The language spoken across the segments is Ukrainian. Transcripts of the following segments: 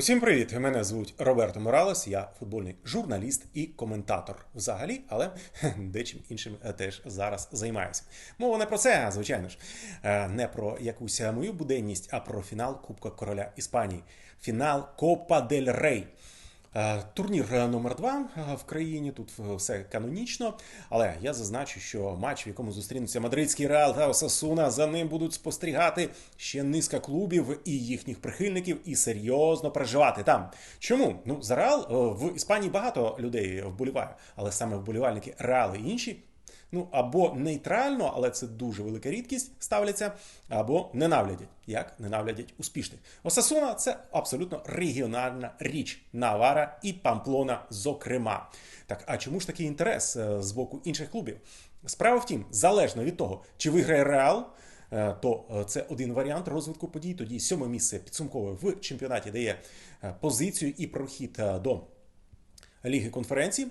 Усім привіт! Мене звуть Роберто Моралес, я футбольний журналіст і коментатор взагалі, але дечим іншим е, теж зараз займаюся. Мова не про це, звичайно ж, Е, не про якусь мою буденність, а про фінал Кубка Короля Іспанії. Фінал Копа дель Рей. Е, Турнір е, номер 2 в країні тут е, все канонічно. Але я зазначу, що матч, в якому зустрінуться мадридський Реал та Осасуна, за ним будуть спостерігати ще низка клубів і їхніх прихильників, і серйозно переживати там. Чому? Ну за Реал е, в Іспанії багато людей вболіває, але саме вболівальники Реал і інші. Ну, або нейтрально, але це дуже велика рідкість, ставляться, або ненавидять, як ненавидять успішних. Осасуна це абсолютно регіональна річ Навара і Памплона, зокрема. Так, а чому ж такий інтерес е, з боку інших клубів? Справа в тім, залежно від того, чи виграє Реал, е, то е, це один варіант розвитку подій. Тоді сьоме місце підсумкове в чемпіонаті дає позицію і прохід до Ліги конференцій,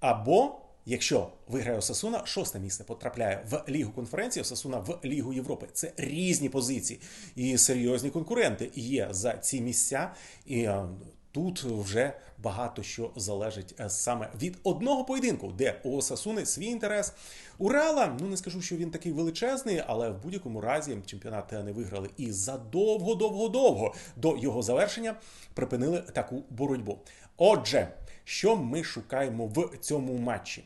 або якщо виграє Осасуна, шосте місце потрапляє в Лігу конференції, Осасуна в Лігу Європи. Це різні позиції і серйозні конкуренти є за ці місця. І е, тут вже багато що залежить е, саме від одного поєдинку, де у Осасуни свій інтерес. У Реала, ну не скажу, що він такий величезний, але в будь-якому разі чемпіонат не виграли. І задовго-довго-довго до його завершення припинили таку боротьбу. Отже, що ми шукаємо в цьому матчі?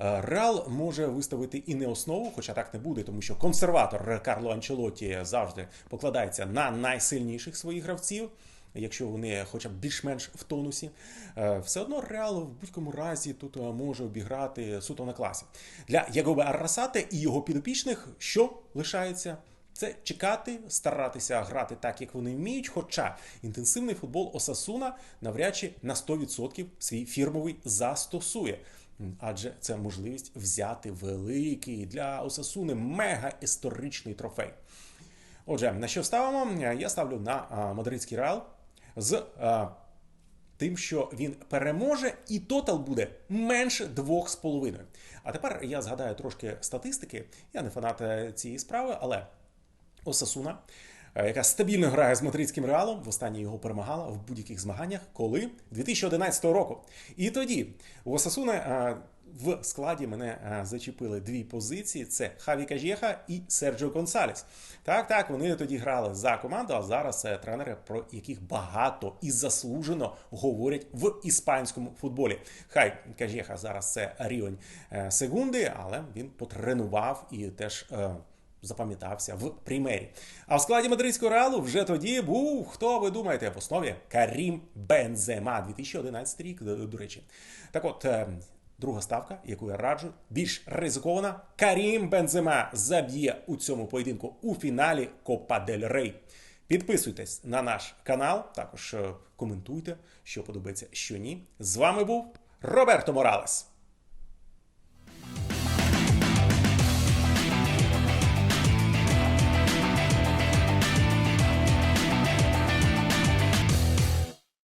Е, Реал може виставити і не основу, хоча так не буде, тому що консерватор Карло Анчелоті завжди покладається на найсильніших своїх гравців. Якщо вони хоча б більш-менш в тонусі, Е, все одно Реал в будь-якому разі тут е, може обіграти суто на класі. Для Ягобе Аррасате і його підопічних що лишається? Це чекати, старатися грати так, як вони вміють. Хоча інтенсивний футбол Осасуна навряд чи на 100% свій фірмовий застосує. Адже це можливість взяти великий для Осасуни мега історичний трофей. Отже, на що ставимо? Я ставлю на мадридський реал з а, тим, що він переможе, і тотал буде менше 2,5. А тепер я згадаю трошки статистики. Я не фанат е, цієї справи, але Осасуна, е, яка стабільно грає з мадридським реалом, востаннє його перемагала в будь-яких змаганнях, коли 2011 року. І тоді у Осасуни е, в складі мене е, зачепили дві позиції: це Хаві Кажєха і Серджіо Консаліс. Так, так, вони тоді грали за команду, а зараз це тренери, про яких багато і заслужено говорять в іспанському футболі. Хай Кажєха зараз це рівень е, секунди, але він потренував і теж. Запам'ятався в примері. А в складі мадридського реалу вже тоді був, хто ви думаєте, в основі Карім Бензема, 2011 рік, до, речі. Так от, е, друга ставка, яку я раджу, більш ризикована. Карім Бензема заб'є у цьому поєдинку у фіналі Копа дель Рей. Підписуйтесь на наш канал, також е, коментуйте, що подобається, що ні. З вами був Роберто Моралес.